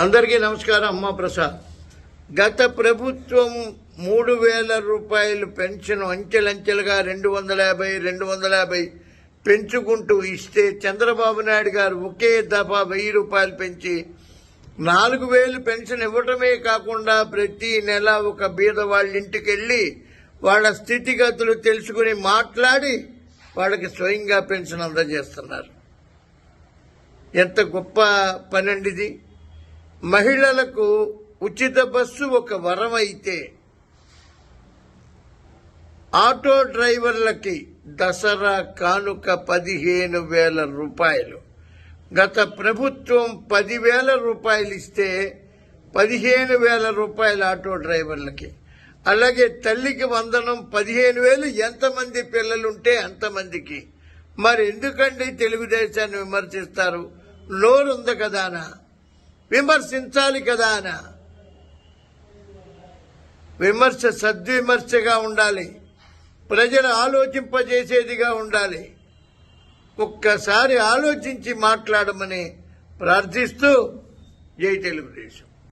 అందరికీ నమస్కారం అమ్మా ప్రసాద్. గత ప్రభుత్వం మూడు వేల రూపాయలు పెన్షన్ అంచెలంచెలుగా రెండు వందల యాభై రెండు వందల యాభై పెంచుకుంటూ ఇస్తే చంద్రబాబు నాయుడు గారు ఒకే దఫా వెయ్యి రూపాయలు పెంచి నాలుగు వేలు పెన్షన్ ఇవ్వటమే కాకుండా ప్రతి నెల ఒక బీద వాళ్ళ ఇంటికి వెళ్ళి వాళ్ళ స్థితిగతులు తెలుసుకుని మాట్లాడి వాళ్ళకి స్వయంగా పెన్షన్ అందజేస్తున్నారు. ఎంత గొప్ప పనండిది. మహిళలకు ఉచిత బస్సు ఒక వరం అయితే ఆటో డ్రైవర్లకి దసరా కానుక పదిహేను వేల రూపాయలు. గత ప్రభుత్వం పదివేల రూపాయలు ఇస్తే పదిహేను వేల రూపాయలు ఆటో డ్రైవర్లకి. అలాగే తల్లికి వందనం పదిహేను వేలు ఎంతమంది పిల్లలుంటే అంతమందికి. మరి ఎందుకండి తెలుగుదేశాన్ని విమర్శిస్తారు? నోరుంది కదానా విమర్శించాలి కదా అనా విమర్శ సద్విమర్శగా ఉండాలి. ప్రజలు ఆలోచింపజేసేదిగా ఉండాలి. ఒక్కసారి ఆలోచించి మాట్లాడమని ప్రార్థిస్తూ జై తెలుగుదేశం.